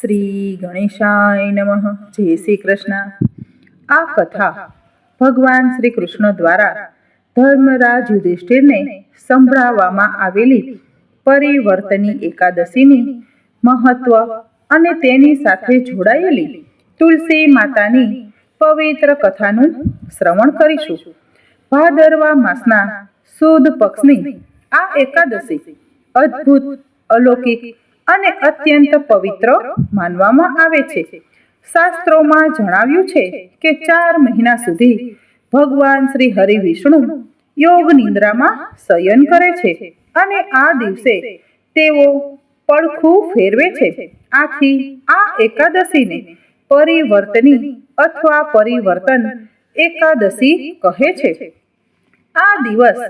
શ્રી ગણેશાય નમઃ. જય શ્રી કૃષ્ણ. આ કથા ભગવાન શ્રી કૃષ્ણ દ્વારા ધર્મરાજ યુધિષ્ઠિરને સંભળાવવામાં આવેલી પરિવર્તની એકાદશીની મહત્વ અને તેની સાથે જોડાયેલી તુલસી માતાની પવિત્ર કથાનું શ્રવણ કરીશું. ભાદરવા માસના સુદ પક્ષની આ એકાદશી અદ્ભુત, અલૌકિક અને અત્યંત પવિત્ર માનવામાં આવે છે. શાસ્ત્રોમાં જણાવ્યું છે કે ચાર મહિના સુધી ભગવાન શ્રી હરિ વિષ્ણુ યોગ નિંદ્રામાં શયન કરે છે અને આ દિવસે તેઓ પડખું ફેરવે છે. આથી આ એકાદશીને પરિવર્તની અથવા પરિવર્તન એકાદશી કહે છે. આ દિવસ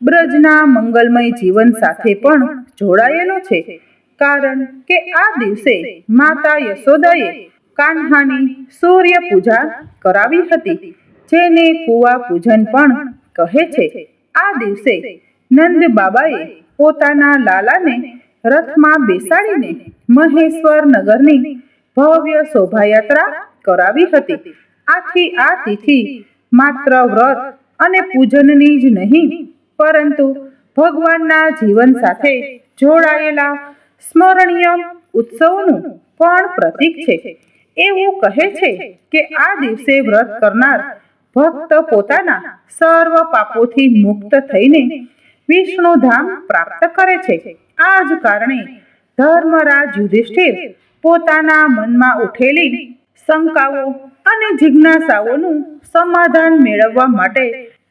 બ્રજના મંગલમય જીવન સાથે પણ જોડાયેલો છે. કારણ કે આ દિવસે માતા યશોદાએ કાન્હાની સૂર્ય પૂજા કરાવી હતી, જેને કુવા પૂજન પણ કહે છે. આ દિવસે નંદ બાબાએ પોતાના લાલાને રથમાં બેસાડીને મહેશ્વર નગરની ભવ્ય શોભાયાત્રા કરાવી હતી. આથી આ તિથિ માત્ર વ્રત અને પૂજનની જ નહીં, પરંતુ ભગવાનના જીવન સાથે જોડાયેલા સ્મરણીય ઉત્સવનું પણ પ્રતીક છે. એવું કહે છે કે આ દિવસે વ્રત કરનાર ભક્ત પોતાના સર્વ પાપોથી મુક્ત થઈને વિષ્ણુધામ પ્રાપ્ત કરે છે. આ જ કારણે ધર્મરાજ યુધિષ્ઠિર પોતાના મનમાં ઉઠેલી શંકાઓ અને જિજ્ઞાસાઓનું સમાધાન મેળવવા માટે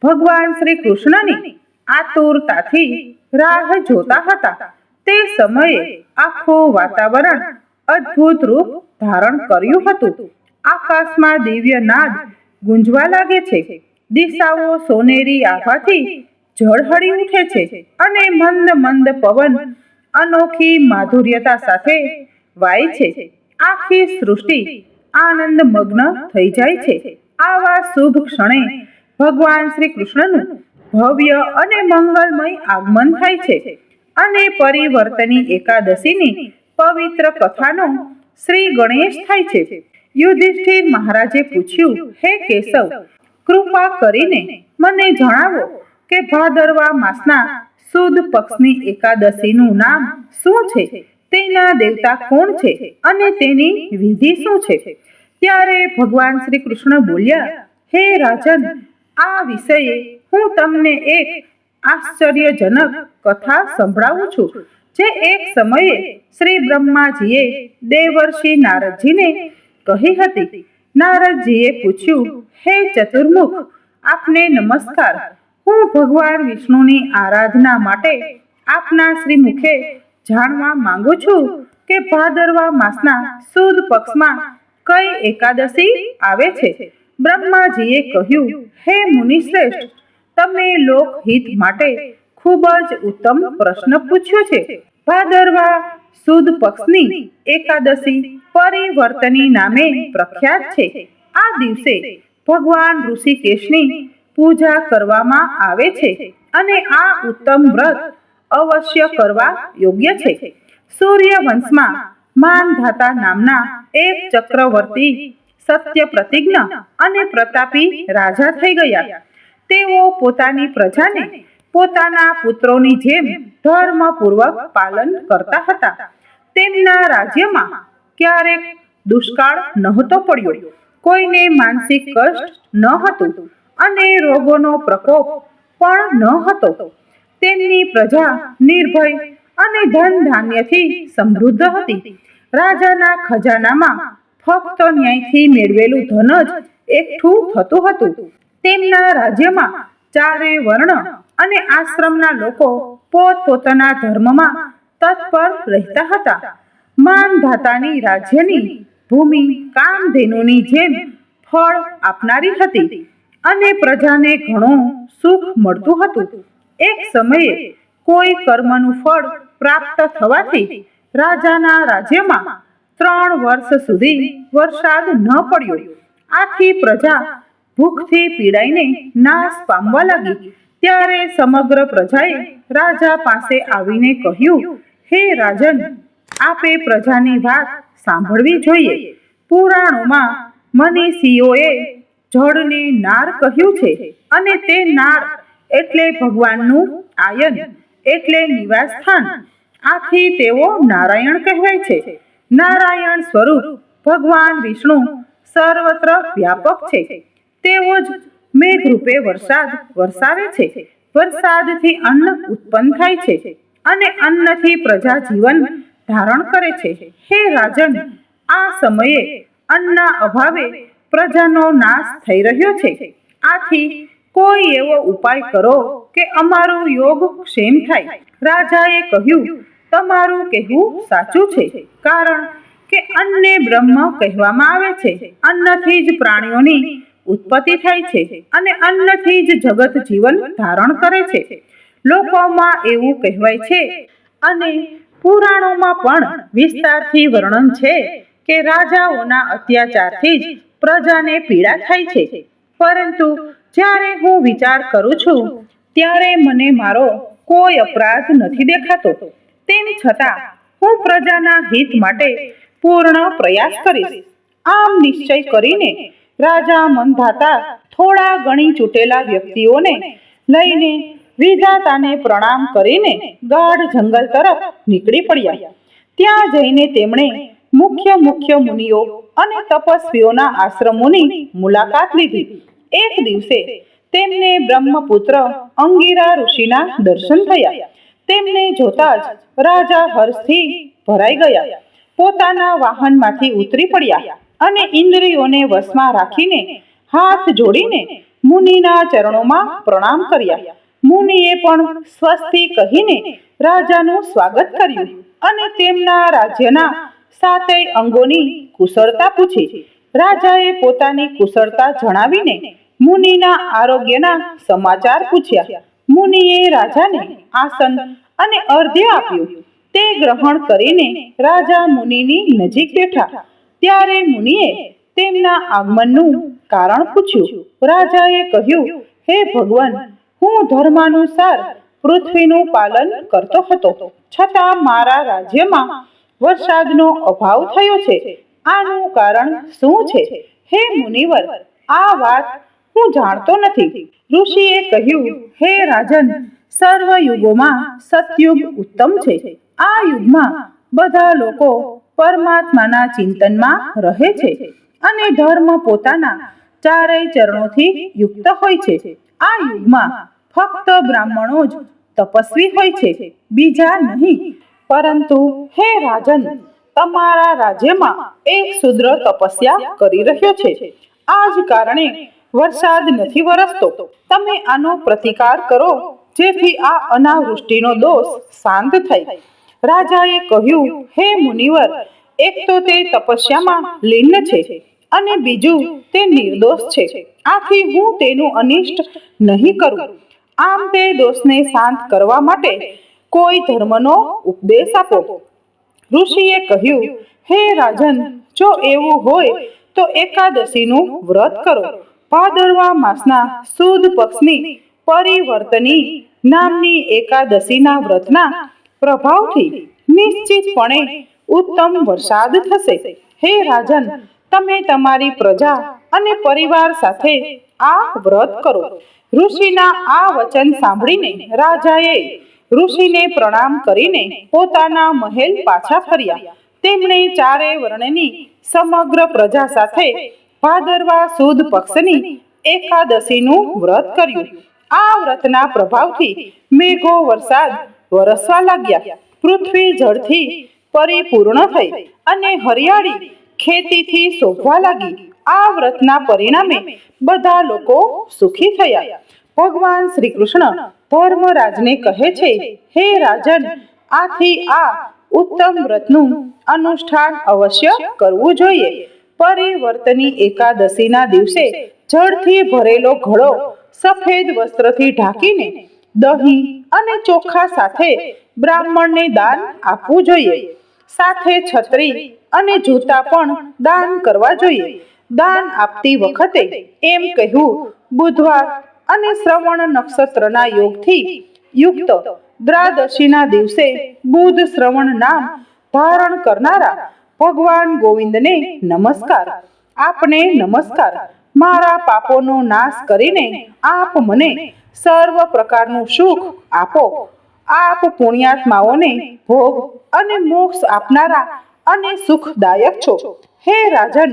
ભગવાન શ્રી કૃષ્ણની આતુરતાથી રાહ જોતા હતા. તે સમયે આખું વાતાવરણ અદ્ભુત રૂપ ધારણ કર્યું હતું. આકાશમાં દિવ્ય નાદ ગુંજવા લાગે છે. દિશાઓ સોનેરી આભાથી ઝળહળી ઉઠે છે અને મંદ મંદ પવન અનોખી માધુર્યતા સાથે વાય છે. આખી સૃષ્ટિ આનંદ મગ્ન થઈ જાય છે. આવા શુભ ક્ષણે ભગવાન શ્રી કૃષ્ણનું ભવ્ય અને મંગલમય આગમન થાય છે. અને પરિવર્તની એકાદશીની પવિત્ર કથાનો શ્રી ગણેશ થાય છે. યુધિષ્ઠિર મહારાજે પૂછ્યું, હે કેશવ, કૃપા કરીને મને જણાવો કે ભાદરવા માસના સુદ પક્ષની એકાદશીનું નામ શું છે? તેના દેવતા કોણ છે અને તેની વિધિ શું છે? ત્યારે ભગવાન શ્રી કૃષ્ણ બોલ્યા, હે રાજન, આ વિષયે હું તમને એક આશ્ચર્યજનક કથા સંભળાવું છું, જે એક સમયે શ્રી બ્રહ્માજીએ દેવર્ષિ નારદજીને કહી હતી. નારદજીએ પૂછ્યું, હે ચતુર્મુખ, આપને નમસ્કાર. હું ભગવાન વિષ્ણુની આરાધના માટે આપના શ્રી મુખે જાણવા માંગુ છું કે ભાદરવા માસના સુદ પક્ષમાં કઈ એકાદશી આવે છે. બ્રહ્માજીએ કહ્યું, હે મુનિશ્રેષ્ઠ તમે લોકહિત માટે ખૂબ જ ઉત્તમ પ્રશ્ન પૂછ્યો છે. ભાદરવા સુદ પક્ષની એકાદશી પરિવર્તની નામે પ્રખ્યાત છે. આ દિવસે ભગવાન ઋષિકેશની પૂજા કરવામાં આવે છે અને આ ઉત્તમ વ્રત અવશ્ય કરવા યોગ્ય છે. સૂર્યવંશમાં માનધાતા નામના એક ચક્રવર્તી સત્ય પ્રતિજ્ઞ અને પ્રતાપી રાજા થઈ ગયા. તેઓ પોતાની પ્રજાને પોતાના પુત્રોની જેમ ધર્મપૂર્વક પાલન કરતા હતા. તેમના રાજ્યમાં ક્યારેક દુષ્કાળ નહોતો પડ્યો. કોઈને માનસિક કષ્ટ ન હતું અને રોગોનો પ્રકોપ પણ ન હતો. તેમની પ્રજા નિર્ભય અને ધન ધાન્યથી સમૃદ્ધ હતી. રાજાના ખજાનામાં ફક્ત ન્યાયથી મેળવેલું ધન જ એકઠું થતું હતું. તેમના રાજ્યમાં ચારે વર્ણ અને આશ્રમના લોકો પોતપોતાના ધર્મમાં તત્પર રહેતા હતા. માનધાતાની રાજ્યની ભૂમિ કામધેનુની જેમ ફળ આપનારી હતી અને પ્રજાને ઘણું સુખ મળતું હતું. એક સમયે કોઈ કર્મનું ફળ પ્રાપ્ત થવાથી રાજાના રાજ્યમાં ત્રણ વર્ષ સુધી વરસાદ ન પડ્યો. આથી પ્રજા ભૂખથી પીડાઈને નાશ પામવા લાગી. ત્યારે સમગ્ર પ્રજાએ રાજા પાસે આવીને કહ્યું, હે રાજન, આપે પ્રજાની વાત સાંભળવી જોઈએ. પુરાણોમાં મનીષીઓએ જળને નાર કહ્યું છે અને તે નાર એટલે ભગવાનનું આયન, એટલે નિવાસ સ્થાન આથી તેઓ નારાયણ કહેવાય છે. નારાયણ સ્વરૂપ ભગવાન વિષ્ણુ સર્વત્ર વ્યાપક છે. તેઓ જ મેઘ રૂપે વરસાદ વરસાવે છે. વરસાદથી અન્ન ઉત્પન્ન થાય છે અને અન્નથી પ્રજા જીવન ધારણ કરે છે. હે રાજન, આ સમયે અન્નના અભાવે પ્રજાનો નાશ થઈ રહ્યો છે. આથી કોઈ એવો ઉપાય કરો કે અમારો યોગ ક્ષેમ થાય. રાજાએ કહ્યું, તમારું કહેવું સાચું છે, કારણ કે અન્ને બ્રહ્મ કહેવામાં આવે છે. અન્નથી જ પ્રાણીઓની ઉત્પત્તિ થાય છે અને અન્નથી જ જગત જીવન ધારણ કરે છે. લોકોમાં એવું કહેવાય છે અને પુરાણોમાં પણ વિસ્તારથી વર્ણન છે કે રાજાઓના અત્યાચારથી જ પ્રજાને પીડા થાય છે. પરંતુ જ્યારે હું વિચાર કરું છું, ત્યારે મને મારો કોઈ અપરાધ નથી દેખાતો. તેમ છતાં, હું પ્રજાના હિત માટે પૂર્ણ પ્રયાસ કરીશ. આમ નિશ્ચય કરીને રાજા મંધાતા થોડા ગણી ચૂંટેલા વ્યક્તિઓને લઈને વિધાતાને પ્રણામ કરીને ગાઢ જંગલ તરફ નીકળી પડ્યા. ત્યાં જઈને તેમણે મુખ્ય મુખ્ય મુનિઓ અને તપસ્વીઓના આશ્રમોની મુલાકાત લીધી. એક દિવસે તેમને બ્રહ્મપુત્ર અંગીરા ઋષિના દર્શન થયા. તેમને જોતા જ રાજા હર્ષથી ભરાઈ ગયા. પોતાના વાહનમાંથી ઉતરી પડ્યા. અને ઇન્દ્રિયોને વશમાં રાખીને હાથ જોડીને મુનિના ચરણોમાં પ્રણામ કર્યા. મુનિએ પણ સ્વસ્તિ કહીને રાજાનું સ્વાગત કર્યું અને તેમના રાજ્યના સાતેય અંગોની કુશળતા પૂછી. રાજાએ પોતાની કુશળતા જણાવીને મુનિના આરોગ્યના સમાચાર પૂછ્યા. મુનિએ રાજાને આસન અને અર્ધ્ય આપ્યું. તે ગ્રહણ કરીને રાજા મુનિની નજીક બેઠા. ત્યારે મુનિએ તેમના આગમનનું કારણ પૂછ્યું. રાજાએ કહ્યું, હે ભગવાન, હું ધર્માનુસાર પૃથ્વીનું પાલન કરતો હતો. છતાં મારા રાજ્યમાં વરસાદનો અભાવ થયો છે. આનું કારણ શું છે? હે મુનિવર, આ વાત હું જાણતો નથી. ઋષિએ કહ્યું, હે રાજન સર્વ યુગોમાં સતયુગ ઉત્તમ છે. આ યુગમાં બધા લોકો પરમાત્માના ચિંતનમાં રહે છે અને ધર્મ પોતાના ચારેય ચરણોથી યુક્ત હોય છે. આ યુગમાં ફક્ત બ્રાહ્મણો જ તપસ્વી હોય છે, બીજા નહીં. પરંતુ હે રાજન, તમારા રાજ્યમાં એક શુદ્ર તપસ્યા કરી રહ્યો છે. આ જ કારણે વરસાદ નથી વરસતો. તમે આનો પ્રતિકાર કરો, જેથી આ અનાવૃષ્ટિનો દોષ શાંત થાય. રાજાએ કહ્યું, હે મુનિવર, એક તો તે તપસ્યામાં લીન છે અને બીજું તે નિર્દોષ છે. આથી હું તેનું અનિષ્ટ નહીં કરું. આમ તે દોષને શાંત કરવા માટે કોઈ ધર્મનો ઉપદેશ આપો. ઋષિએ કહ્યું, હે રાજન, જો એવું હોય તો એકાદશીનું વ્રત કરો. ભાદરવા માસના સુદ પક્ષની પરિવર્તની નામની એકાદશીના વ્રતના પ્રભાવથી નિશ્ચિતપણે ઉત્તમ વરસાદ થશે. હે રાજન, તમે તમારી પ્રજા અને પરિવાર સાથે આ વ્રત કરો. ઋષિના આ વચન સાંભળીને રાજાએ ઋષિને પ્રણામ કરીને પોતાના મહેલ પાછા ફર્યા. તેમણે ચારે વર્ણની સમગ્ર પ્રજા સાથે ભાદરવા સુદ પક્ષની એકાદશીનું વ્રત કર્યું. આ વ્રતના પ્રભાવથી મેઘો વરસાદ વરસવા લાગ્યા. પૃથ્વી જળથી પરિપૂર્ણ થઈ અને હરિયાળી ખેતીથી શોભવા લાગી. આ વ્રતના પરિણામે બધા લોકો સુખી થયા. ભગવાન શ્રી કૃષ્ણ ધર્મરાજને કહે છે, હે રાજન, આથી આ ઉત્તમ વ્રતનું અનુષ્ઠાન અવશ્ય કરવું જોઈએ. પરિવર્તની એકાદશીના દિવસે જળથી ભરેલો ઘડો સફેદ વસ્ત્રથી ઢાંકીને દહીં અને ચોખા સાથે બ્રાહ્મણને દાન આપવું જોઈએ. સાથે છત્રી અને જૂતા પણ દાન કરવા જોઈએ. દાન આપતી વખતે એમ કહેવું, બુધવાર અને શ્રવણ નક્ષત્રના યોગથી યુક્ત દ્રાદશીના દિવસે બુધ શ્રવણ નામ ધારણ કરનારા ભગવાન ગોવિંદને નમસ્કાર. આપને નમસ્કાર. મારા પાપોનો નાશ કરીને આપ મને સર્વ પ્રકારનું સુખ આપો. આપ પુણ્યાત્માઓને ભોગ અને મોક્ષ આપનારા અને સુખદાયક છો. હે રાજન,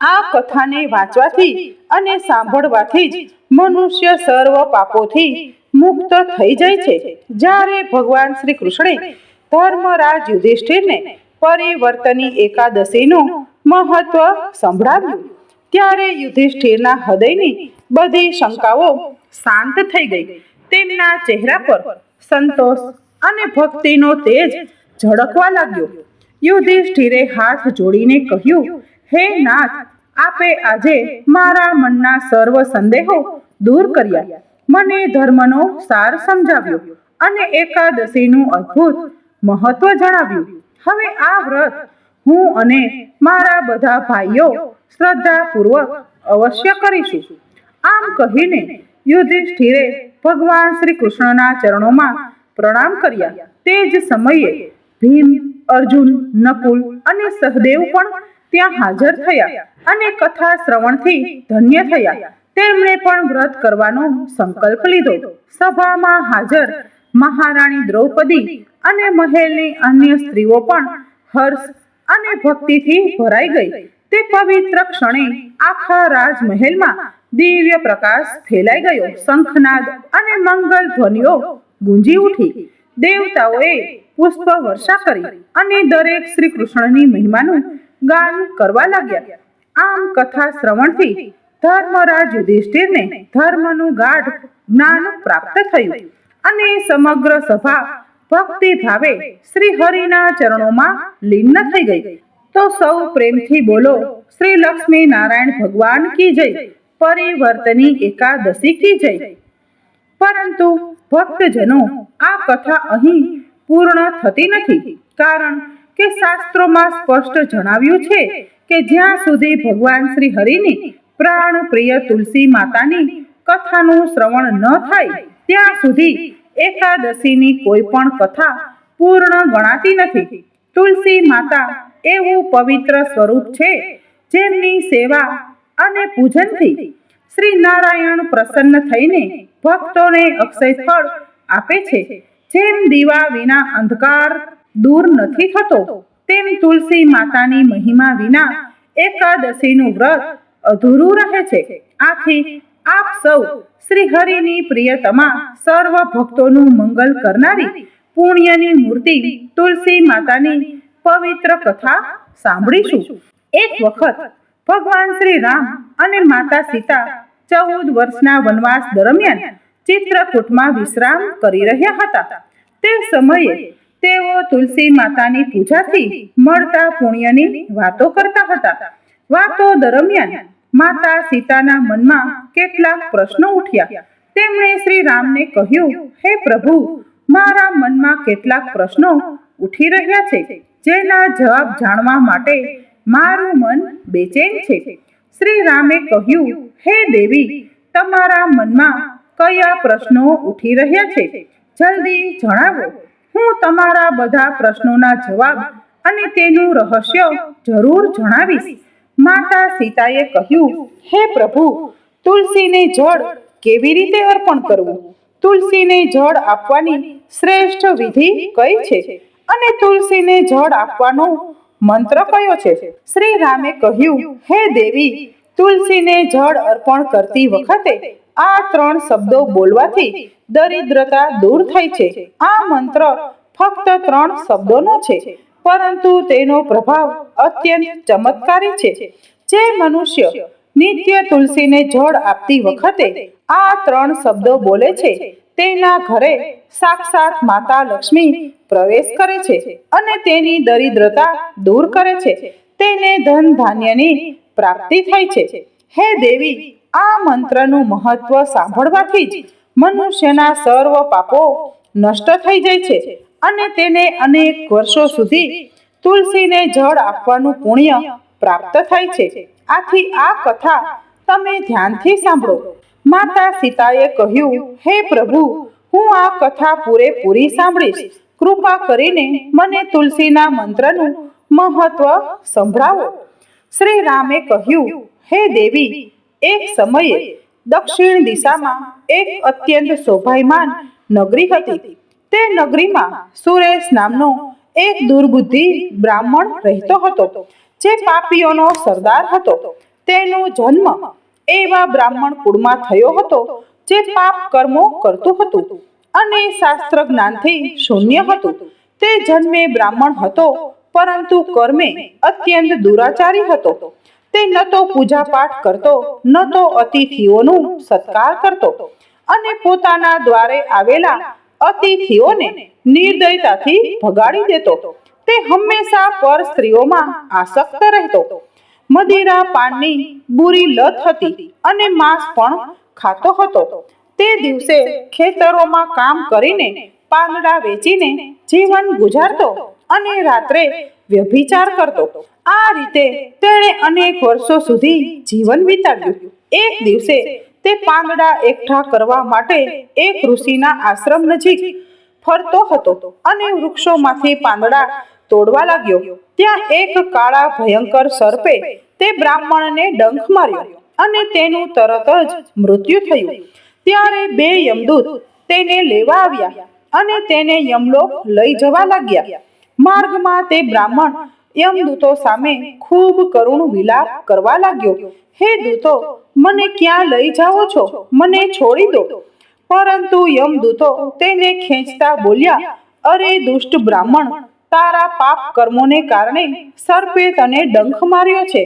આ કથાને વાંચવાથી અને સાંભળવાથી જ મનુષ્ય સર્વ પાપોથી મુક્ત થઈ જાય છે. જ્યારે ભગવાન શ્રી કૃષ્ણે ધર્મરાજ યુધિષ્ઠિરને પરિવર્તની એકાદશીનું મહત્વ સંભળાવ્યું. ત્યારે યુધિષ્ઠિરના હૃદયની બધી શંકાઓ શાંત થઈ ગઈ. તેમના ચહેરા પર સંતોષ અને ભક્તિનો તેજ ઝળકવા લાગ્યો. યુધિષ્ઠિરે હાથ જોડીને કહ્યું, હે નાથ, આપે આજે મારા મનના સર્વ સંદેહો દૂર કર્યા. મને ધર્મનો સાર સમજાવ્યો અને એકાદશીનું અદ્ભુત મહત્વ જણાવ્યું. હવે આ વ્રત હું અને મારા બધા ભાઈઓ શ્રદ્ધાપૂર્વક અવશ્ય કરીશું. આમ કહીને યુધિષ્ઠિરે ભગવાન શ્રી કૃષ્ણના ચરણોમાં પ્રણામ કર્યા. તે જ સમયે ભીમ, અર્જુન, નકુલ અને સહદેવ પણ ત્યાં હાજર થયા અને કથા શ્રવણથી ધન્ય થયા. તેમણે પણ વ્રત કરવાનો સંકલ્પ લીધો. સભામાં હાજર મહારાણી દ્રૌપદી અને મહેલની અન્ય સ્ત્રીઓ પણ હર્ષ અને ભક્તિથી ભરાઈ ગઈ. તે પવિત્ર ક્ષણે આખા રાજમહેલમાં દિવ્ય પ્રકાશ ફેલાઈ ગયો. શંખનાદ અને મંગલ ધ્વનિઓ ગુંજી ઉઠી. દેવતાઓએ પુષ્પ વર્ષા કરી અને દરેક શ્રી કૃષ્ણની મહિમાનું ગાન કરવા લાગ્યા. આમ કથા શ્રવણથી ધર્મરાજ યુધિષ્ઠિરને ધર્મનું ગાઢ જ્ઞાન પ્રાપ્ત થયું અને સમગ્ર સભા ભક્તિ ભાવે શ્રી હરિના ચરણોમાં લીન થઈ ગઈ. તો સૌ પ્રેમથી બોલો, શ્રી લક્ષ્મી નારાયણ ભગવાન કી જય? પરિવર્તની એકાદશી કી જય? પરંતુ ભક્તજનો આ કથા અહીં પૂર્ણ થતી નથી, કારણ કે શાસ્ત્રોમાં સ્પષ્ટ જણાવ્યું છે કે જ્યાં સુધી ભગવાન શ્રી હરિની પ્રાણ પ્રિય તુલસી માતાની કથાનું શ્રવણ ન થાય, ત્યાં સુધી એકાદશીની કોઈ પણ કથા પૂર્ણ ગણાતી નથી. તુલસી માતા એવું પવિત્ર સ્વરૂપ છે, જેમની સેવા અને પૂજનથી શ્રી નારાયણ પ્રસન્ન થઈને ભક્તોને અક્ષય ફળ આપે છે. જેમ દીવા વિના અંધકાર દૂર નથી થતો, તેમ તુલસી માતાની મહિમા વિના એકાદશીનું વ્રત અધૂરું રહે છે. આથી આપ સૌ શ્રી હરિની પ્રિયતમા સર્વ ભક્તોનું મંગલ કરનારી પુણ્યની મૂર્તિ તુલસી માતાની પવિત્ર કથા સાંભળીશું. એક વખત ભગવાન શ્રી રામ અને માતા સીતા ચૌદ વર્ષના વનવાસ દરમિયાન ચિત્રકૂટમાં વિશ્રામ કરી રહ્યા હતા. તે સમયે તેઓ તુલસી માતાની પૂજાથી મળતા પુણ્યની વાતો કરતા હતા. વાતો દરમિયાન માતા સીતાના મનમાં કેટલાક પ્રશ્નો ઉઠ્યા. તેમણે શ્રી રામને કહ્યું, હે પ્રભુ, મારા મનમાં કેટલાક પ્રશ્નો ઉઠી રહ્યા છે, જેના જવાબ જાણવા માટે મારું મન બેચેન છે. શ્રી રામે કહ્યું, હે દેવી, તમારા મનમાં કયા પ્રશ્નો ઉઠી રહ્યા છે? જલ્દી જણાવો. હું તમારા બધા પ્રશ્નોના જવાબ અને તેનું રહસ્ય જરૂર જણાવીશ. માતા સીતાએ કહ્યું, હે પ્રભુ, તુલસીને જળ કેવી રીતે અર્પણ કરવું? તુલસીને જળ આપવાની શ્રેષ્ઠ વિધિ કઈ છે? અને તુલસીને જળ આપવાનો મંત્ર કયો છે? શ્રી રામે કહ્યું, હે દેવી, તુલસીને જળ અર્પણ કરતી વખતે આ ત્રણ શબ્દો બોલવાથી દરિદ્રતા દૂર થાય છે. આ મંત્ર ફક્ત ત્રણ શબ્દોનો છે. પરંતુ તેનો પ્રભાવ અત્યંત ચમત્કારી છે. જે મનુષ્ય નિત્ય તુલસીને જળ આપતી વખતે આ ત્રણ શબ્દો બોલે છે, તેના ઘરે સાક્ષાત માતા લક્ષ્મી પ્રવેશ કરે છે અને તેની દરિદ્રતા દૂર કરે છે. તેને ધન ધાન્યની પ્રાપ્તિ થાય છે. હે દેવી, આ મંત્રનું મહત્વ સાંભળવાથી જ મનુષ્યના સર્વ પાપો નષ્ટ થઈ જાય છે અને તેને અનેક વર્ષો સુધી તુલસીને જળ આપવાનું પુણ્ય પ્રાપ્ત થાય છે. આથી આ કથા તમે ધ્યાનથી સાંભળો. માતા સીતાએ કહ્યું, હે પ્રભુ, હું આ કથા પૂરેપૂરી સાંભળીશ. કૃપા કરીને મને તુલસીના મંત્રનું મહત્વ સંભળાવો. શ્રી રામે કહ્યું, હે દેવી, એક સમયે દક્ષિણ દિશામાં એક અત્યંત શોભાયમાન નગરી હતી. તે નગરીમાં સુરેશ નામનો એક દુર્બુદ્ધિ બ્રાહ્મણ રહેતો હતો, જે પાપીઓનો સરદાર હતો. તેનો જન્મ એવા બ્રાહ્મણ કુળમાં થયો હતો, જે પાપ કર્મો કરતું હતું અને શાસ્ત્ર જ્ઞાનથી શૂન્ય હતું. તે જન્મે બ્રાહ્મણ હતો, પરંતુ કર્મે અત્યંત દુરાચારી હતો. તે ન તો પૂજા પાઠ કરતો, ન તો અતિથિઓનું સત્કાર કરતો અને પોતાના દ્વારે આવેલા અતિથિઓને નિર્દયતાથી ભગાડી દેતો. તે હંમેશા પર સ્ત્રીઓમાં આસક્ત રહેતો. મદિરા પાનની બુરી લત હતી અને માંસ પણ ખાતો હતો. તે દિવસે ખેતરોમાં કામ કરીને પાંદડા વેચીને જીવન ગુજારતો અને રાત્રે વ્યભિચાર કરતો. આ રીતે તેણે અનેક વર્ષો સુધી જીવન વિતાવ્યું. એક દિવસે તે પાંદડા એકઠા કરવા માટે એક ઋષિના આશ્રમ નજીક ફરતો હતો અને વૃક્ષોમાંથી પાંદડા તોડવા લાગ્યો. ત્યાં એક કાળા ભયંકર સર્પે તે બ્રાહ્મણને ડંખ માર્યો અને તેનું તરત જ મૃત્યુ થયું. ત્યારે બે યમદૂત તેને લેવા આવ્યા અને તેને યમલોક લઈ જવા લાગ્યા. માર્ગમાં તે બ્રાહ્મણ યમદૂતો સામે ખૂબ કરુણ વિલાપ કરવા લાગ્યો. હે દૂતો મને ક્યાં લઈ જાઓ છો? મને છોડી દો. પરંતુ યમદૂતો તેને ખેંચતા બોલ્યા અરે દુષ્ટ બ્રાહ્મણ તારા પાપ કર્મોને કારણે સર્પે તને ડંખ માર્યો છે.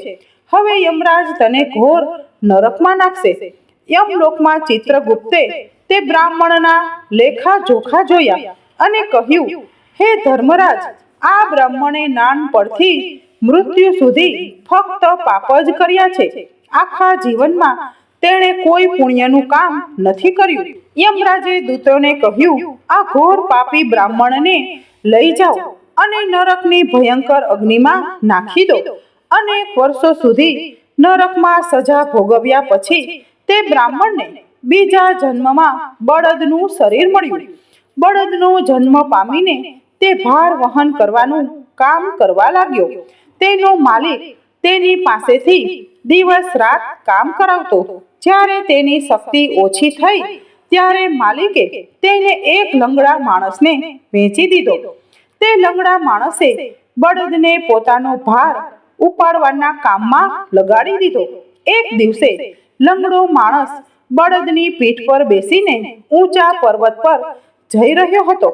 હવે યમરાજ તને ઘોર નરકમાં નાખશે. યમલોકમાં ચિત્રગુપ્તે તે બ્રાહ્મણના લેખા જોખા જોયા અને કહ્યું હે ધર્મરાજ આ બ્રાહ્મણે નાનપણથી મૃત્યુ સુધી ફક્ત પાપ જ કર્યા છે. આખા જીવનમાં તેણે કોઈ પુણ્યનું કામ નથી કર્યું. યમરાજે દૂતોને કહ્યું, આ ઘોર પાપી બ્રાહ્મણને લઈ જાઓ અને નરકની ભયંકર અગ્નિમાં નાખી દો. અનેક વર્ષો સુધી નરકમાં સજા ભોગવ્યા પછી તે બ્રાહ્મણને બીજા જન્મમાં બળદનું શરીર મળ્યું. બળદનો જન્મ પામીને તે ભાર વહન કરવાનું કામ કરવા લાગ્યો. તેનો માલિક તેની પાસેથી દિવસ રાત કામ કરાવતો. જ્યારે તેની શક્તિ ઓછી થઈ ત્યારે માલિકે તેને એક લંગડા માણસને વેચી દીધો. તે લંગડા માણસે બળદને પોતાનો ભાર ઉપાડવાના કામમાં લગાડી દીધો. એક દિવસે લંગડો માણસ બળદની પીઠ પર બેસીને ઊંચા પર્વત પર જઈ રહ્યો હતો.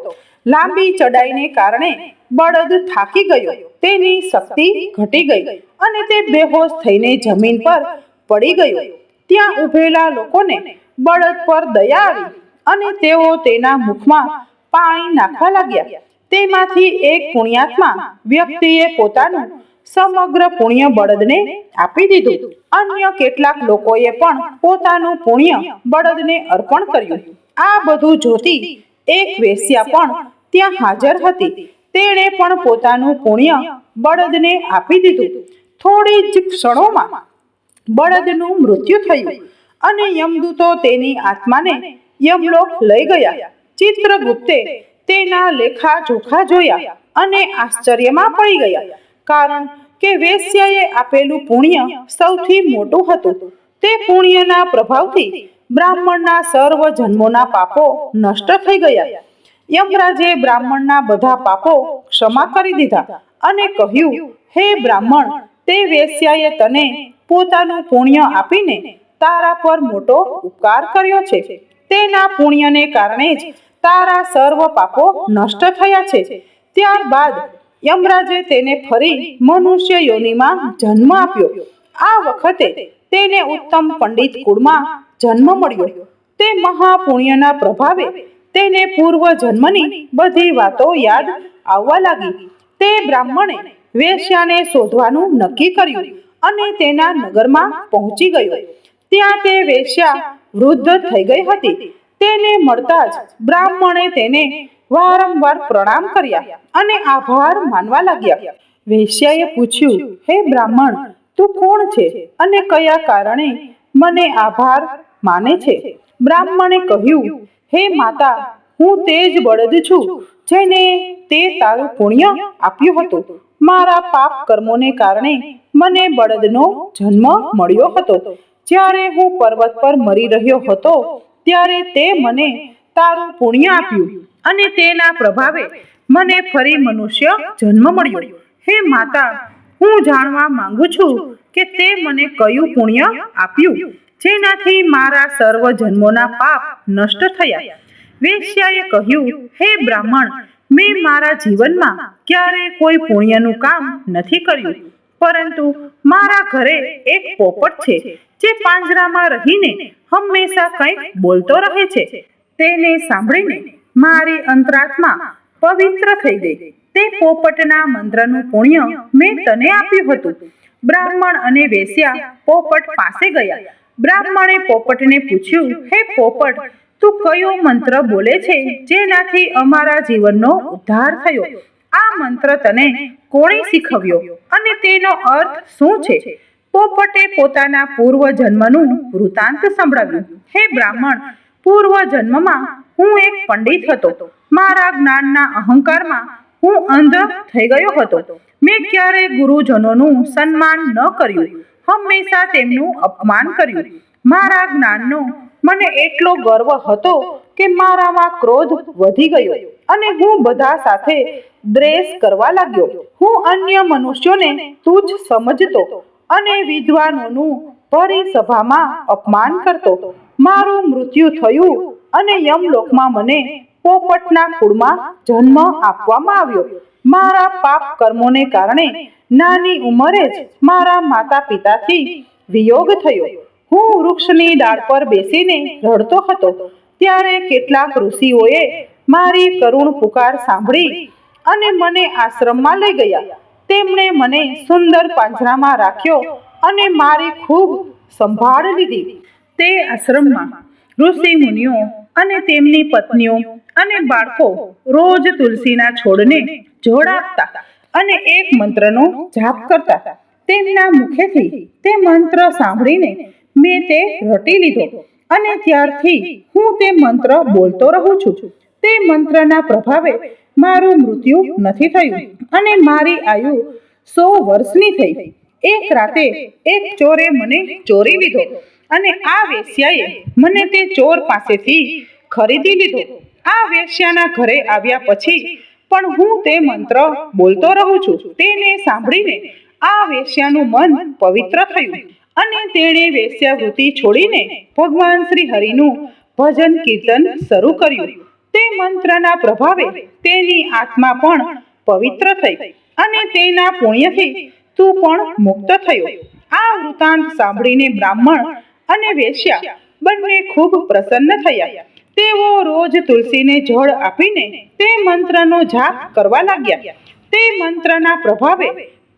લાંબી ચડાઈને કારણે બળદ થાકી ગયો. તેની શક્તિ ઘટી ગઈ અને તે બેહોશ થઈને જમીન પર પડી ગયો. ત્યાં ઊભેલા લોકોને બળદ પર દયા આવી અને તેઓ તેના મુખમાં પાણી નાખવા લાગ્યા. તેમાંથી એક પુણ્યાત્મા વ્યક્તિએ પોતાનું સમગ્ર પુણ્ય બળદને આપી દીધું. અન્ય કેટલાક લોકોએ પણ પોતાનું પુણ્ય બળદને અર્પણ કર્યું. આ બધું જોતી એક વેશ્યા પણ ત્યાં હાજર હતી. તેણે પણ પોતાનું પુણ્ય બળદને આપી દીધું. થોડી જ ક્ષણોમાં બળદનું મૃત્યુ થયું અને યમદૂતો તેની આત્માને યમલોક લઈ ગયા. ચિત્રગુપ્તે તેના લેખા જોખા જોયા અને આશ્ચર્યમાં પડી ગયા. કારણ કે વેશ્યાએ આપેલું પુણ્ય સૌથી મોટું હતું. તે પુણ્યના પ્રભાવથી બ્રાહ્મણના સર્વ જન્મોના પાપો નષ્ટ થઈ ગયા. યમરાજે બ્રાહ્મણના બધા પાપો ક્ષમા કરી દીધા અને કહ્યું, હે બ્રાહ્મણ, તે વેશ્યાએ તને પોતાનું પુણ્ય આપીને તારા પર મોટો ઉપકાર કર્યો છે. તેના પુણ્યને કારણે જ તારા સર્વ પાપો નષ્ટ થયા છે. ત્યારબાદ યમરાજે તેને ફરી મનુષ્ય યોનિમાં જન્મ આપ્યો. આ વખતે તેને ઉત્તમ પંડિત કુળમાં જન્મ મળ્યો. તે મહાપુણ્યના પ્રભાવે તેને પૂર્વ જન્મની બધી વાતો યાદ આવવા લાગી. તે બ્રાહ્મણે વેશ્યાને શોધવાનું નક્કી કર્યું અને તેના નગરમાં પહોંચી ગયો. ત્યાં તે વેશ્યા વૃદ્ધ થઈ ગઈ હતી. તેને મળતા જ બ્રાહ્મણે તેને વારંવાર પ્રણામ કર્યા અને આભાર માનવા લાગ્યા. વેશ્યાએ પૂછ્યું, હે બ્રાહ્મણ, તું કોણ છે અને કયા કારણે મને આભાર માને છે. બ્રાહ્મણે કહ્યું, હે માતા, હું તે જ બળદ છું જેને તે તારું પુણ્ય આપ્યું હતું. મારા પાપ કર્મોને કારણે મને બળદનો જન્મ મળ્યો હતો. જ્યારે હું પર્વત પર મરી રહ્યો હતો, ત્યારે તે મને તારું પુણ્ય આપ્યું અને તેના પ્રભાવે મને ફરી મનુષ્ય જન્મ મળ્યો. હે માતા, હું જાણવા માંગુ છું કે તે મને કયું પુણ્ય આપ્યું? જેનાથી મારા સર્વ જન્મોના પાપ નષ્ટ થયા. વેશ્યાએ કહ્યું, હે બ્રાહ્મણ, મેં મારા જીવનમાં ક્યારે કોઈ પુણ્યનું કામ નથી કર્યું. પરંતુ મારા ઘરે એક પોપટ છે, જે પાંજરામાં રહીને હંમેશા કંઈક બોલતો રહે છે. તેને સાંભળીને મારી અંતરાત્મા પવિત્ર થઈ ગઈ. તે પોપટના મંત્રનું પુણ્ય મેં તને આપ્યું હતું. બ્રાહ્મણ અને વેશ્યા પોપટ પાસે ગયા. બ્રાહ્મણે પોપટને પૂછ્યું, હે પોપટ, તું કયો મંત્ર બોલે છે? જેનાથી અમારા જીવનનો ઉદ્ધાર થયો? આ મંત્ર તને કોણે શીખવ્યો? અને તેનો અર્થ શું છે? પોપટે પોતાના પૂર્વ જન્મનું વૃતાંત સંભળાવ્યું, હે બ્રાહ્મણ પૂર્વ જન્મમાં હું એક પંડિત હતો. મારા જ્ઞાનના અહંકારમાં હું અંધ થઈ ગયો હતો. મેં ક્યારેય ગુરુજનોનું સન્માન ન કર્યું. હંમેશા તેમનું અપમાન કર્યું. મારા જ્ઞાનનો મને એટલો ગર્વ હતો કે મારામાં ક્રોધ વધી ગયો અને હું બધા સાથે દ્રેસ કરવા લાગ્યો. હું અન્ય મનુષ્યોને તુચ્છ સમજતો અને વિદ્વાનોનું ભરી સભામાં અપમાન કરતો. મારું મૃત્યુ થયું અને યમલોકમાં મને પોપટના કુળમાં જન્મ આપવામાં આવ્યો. મારા પાપ કર્મોને કારણે નાની ઉંમરે જ મારા માતા પિતાથી વિયોગ થયો. હું વૃક્ષની ડાળ પર બેસીને રડતો હતો. ત્યારે કેટલાક ઋષિઓએ મારી કરુણ પુકાર સાંભળી અને મને આશ્રમમાં લઈ ગયા. તેમણે મને સુંદર પાંજરામાં રાખ્યો અને મારી ખૂબ સંભાળ લીધી. તે આશ્રમમાં ઋષિ મુનિઓ અને તેમની પત્નીઓ અને બાળકો રોજ તુલસીના છોડને જોડ અને એક મંત્રનો જાપ કરતા. તેમના મુખેથી તે મંત્ર સાંભળીને મેં તે રટી લીધો અને ત્યારથી હું તે મંત્ર બોલતો રહું છું. તે મંત્રના પ્રભાવે મારું મૃત્યુ નથી થયું અને મારી આયુ સો વર્ષની થઈ. એક રાતે એક ચોરે મને ચોરી લીધો અને આ વેશ્યાએ મને તે ચોર પાસેથી ખરીદી લીધો. આ વેશ્યાના ઘરે આવ્યા પછી પણ હું તે મંત્ર બોલતો રહું છું. તેને સાંભળીને આ વેશ્યાનું મન પવિત્ર થયું અને તેણે વેશ્યાવૃત્તિ છોડીને ભગવાન શ્રી હરિનું ભજન કીર્તન શરૂ કર્યું. તે મંત્રના પ્રભાવે તેની આત્મા પણ પવિત્ર થઈ અને તેના પુણ્યથી તું પણ મુક્ત થયો. આ વૃતાંત સાંભળીને બ્રાહ્મણ અને વેશ્યા બંને ખૂબ પ્રસન્ન થયા. તેઓ રોજ તુલસીને જળ આપીને તે મંત્રનો જાપ કરવા લાગ્યા. તે મંત્રના પ્રભાવે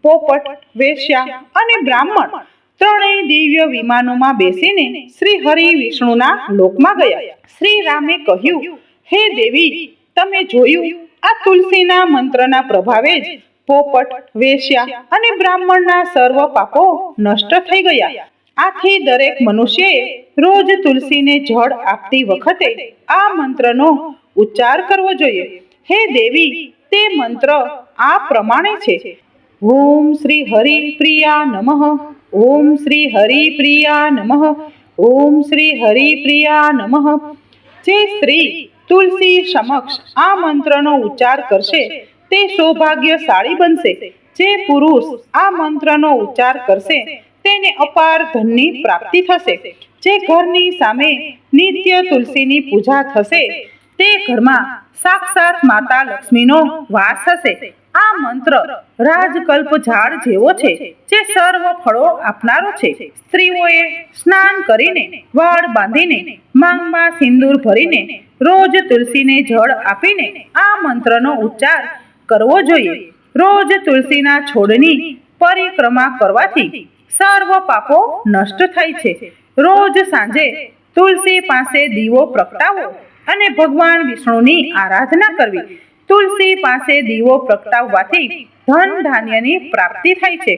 પોપટ, વેશ્યા અને બ્રાહ્મણ ત્રણેય દિવ્ય વિમાનોમાં બેસીને શ્રી હરિ વિષ્ણુના લોકમાં ગયા. શ્રી રામે કહ્યું, હે દેવી, તમે જોયું, આ તુલસીના મંત્રના પ્રભાવે જ પોપટ, વેશ્યા અને બ્રાહ્મણના સર્વ પાપો નષ્ટ થઈ ગયા. આથી દરેક મનુષ્યએ રોજ તુલસીને જળ આપતી વખતે આ મંત્રનો ઉચ્ચાર કરવો જોઈએ. હે દેવી, તે મંત્ર આ પ્રમાણે છે. ઓમ શ્રી હરિ પ્રિયા નમઃ. ઓમ શ્રી હરિ પ્રિયા નમઃ. ઓમ શ્રી હરિ પ્રિયા નમઃ. જે સ્ત્રી તુલસી સમક્ષ આ મંત્રનો ઉચ્ચાર કરશે, તે સૌભાગ્યશાળી બનશે. જે પુરુષ આ મંત્રનો ઉચ્ચાર કરશે તેને અપાર ધનની પ્રાપ્તિ થશે. જે ઘરની સામે નિત્ય તુલસીની પૂજા થશે, તે ઘરમાં સાક્ષાત માતા લક્ષ્મીનો વાસ હશે. આ મંત્ર રાજકલ્પ ઝાડ જેવો છે, જે સર્વ ફળો આપનારો છે. સ્ત્રીઓએ સ્નાન કરીને વાળ બાંધીને, માંગમાં સિંદૂર ભરીને, રોજ તુલસીને જળ આપીને આ મંત્રનો ઉચ્ચાર કરવો જોઈએ. રોજ તુલસીના છોડની પરિક્રમા કરવાથી સર્વ પાપો નષ્ટ થાય છે. રોજ સાંજે તુલસી પાસે દીવો પ્રગટાવો અને ભગવાન વિષ્ણુની આરાધના કરવી. તુલસી પાસે દીવો પ્રગટાવવાથી ધન ધાન્યની પ્રાપ્તિ થાય છે.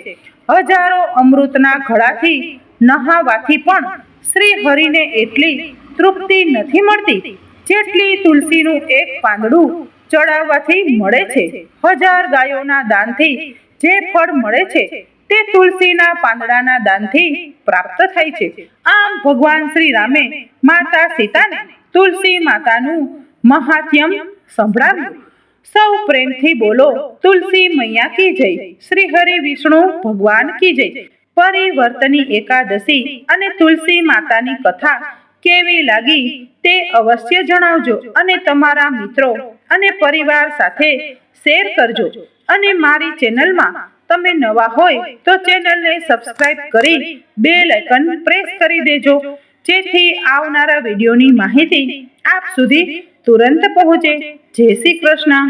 હજારો અમૃતના ઘડાથી નહાવાથી પણ શ્રી હરિને એટલી તૃપ્તિ નથી મળતી. જેટલી તુલસીનું એક પાંદડું ચડાવવાથી મળે છે. હજાર ગાયોના દાનથી જે ફળ મળે છે તે તુલસીના પાંદડાના દાનથી પ્રાપ્ત થાય છે. આમ ભગવાન શ્રી રામે માતા સીતાને તુલસી માતાનું મહાત્યમ સંભળાવ્યું. સૌ પ્રેમથી બોલો, તુલસી મૈયા કી જય? શ્રી હરિ વિષ્ણુ ભગવાન કી જય? પરિવર્તની એકાદશી અને તુલસી માતાની કથા કેવી લાગી તે અવશ્ય જણાવજો અને તમારા મિત્રો અને પરિવાર સાથે શેર કરજો. અને મારી ચેનલમાં તમે નવા હોય તો ચેનલને સબસ્ક્રાઇબ કરી બેલ આઇકન પ્રેસ કરી દેજો. જેથી આવનારા વિડીયોની માહિતી આપ સુધી તુરંત પહોંચે. જય શ્રી કૃષ્ણ.